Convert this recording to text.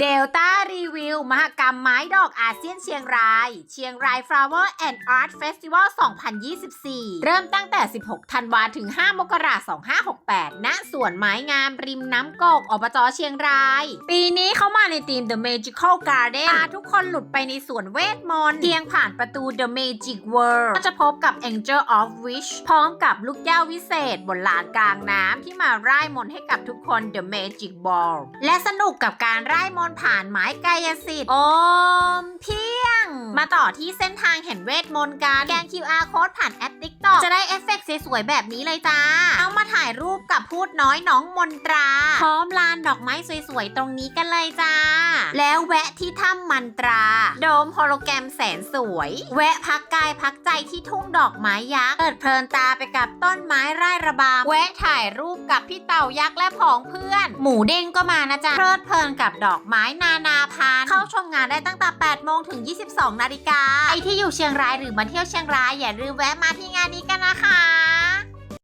เดลต้ารีวิว มหกรรมไม้ดอกอาเซียนเชียงราย เชียงราย Flower and Art Festival 2024 เริ่มตั้งแต่ 16 ธันวาถึง 5 มกราคม 2568 ณ สวนไม้งามริมน้ำกกอบจเชียงราย ปีนี้เข้ามาในธีม The Magical Garden พาทุกคนหลุดไปในสวนเวทมนต์เพียงผ่านประตู The Magic World ก็จะพบกับ Angel of Wish พร้อมกับลูกแก้ววิเศษ บนลานกลางน้ำที่มาร่ายมนต์ให้กับทุกคน The Magic Ball และสนุกกับการร่ายมนต์ผ่านไม้กายสิทธิ์โอมเพียง มาต่อที่เส้นทางแห่งเวทมนต์การแกน QR code ผ่านแอป TikTok จะได้เอฟเฟกต์ สวยๆแบบนี้เลยจ้า เอามาถ่ายรูปกับพูดน้อยน้องมนตรา พร้อมลานดอกไม้สวยๆตรงนี้กันเลยจ้า แล้วแวะที่ถ้ำมันตรา โดมโฮโลแกรมแสนสวย แวะพักกายพักใจที่ทุ่งดอกไม้ยักษ์เปิดเพลินตาไปกับต้นไม้ไร่ระบำแวะถ่ายรูปกับพี่เต่ายักษ์และผองเพื่อน หมูเด้งก็มานะจ๊ะเพลิดเพลินกับดอกไม้นานาพันธุ์เข้าชมงานได้ตั้งแต่ 8 โมงถึง 22 นาฬิกาใครที่อยู่เชียงรายหรือมาเที่ยวเชียงรายอย่าลืมแวะมาที่งานนี้กันนะคะ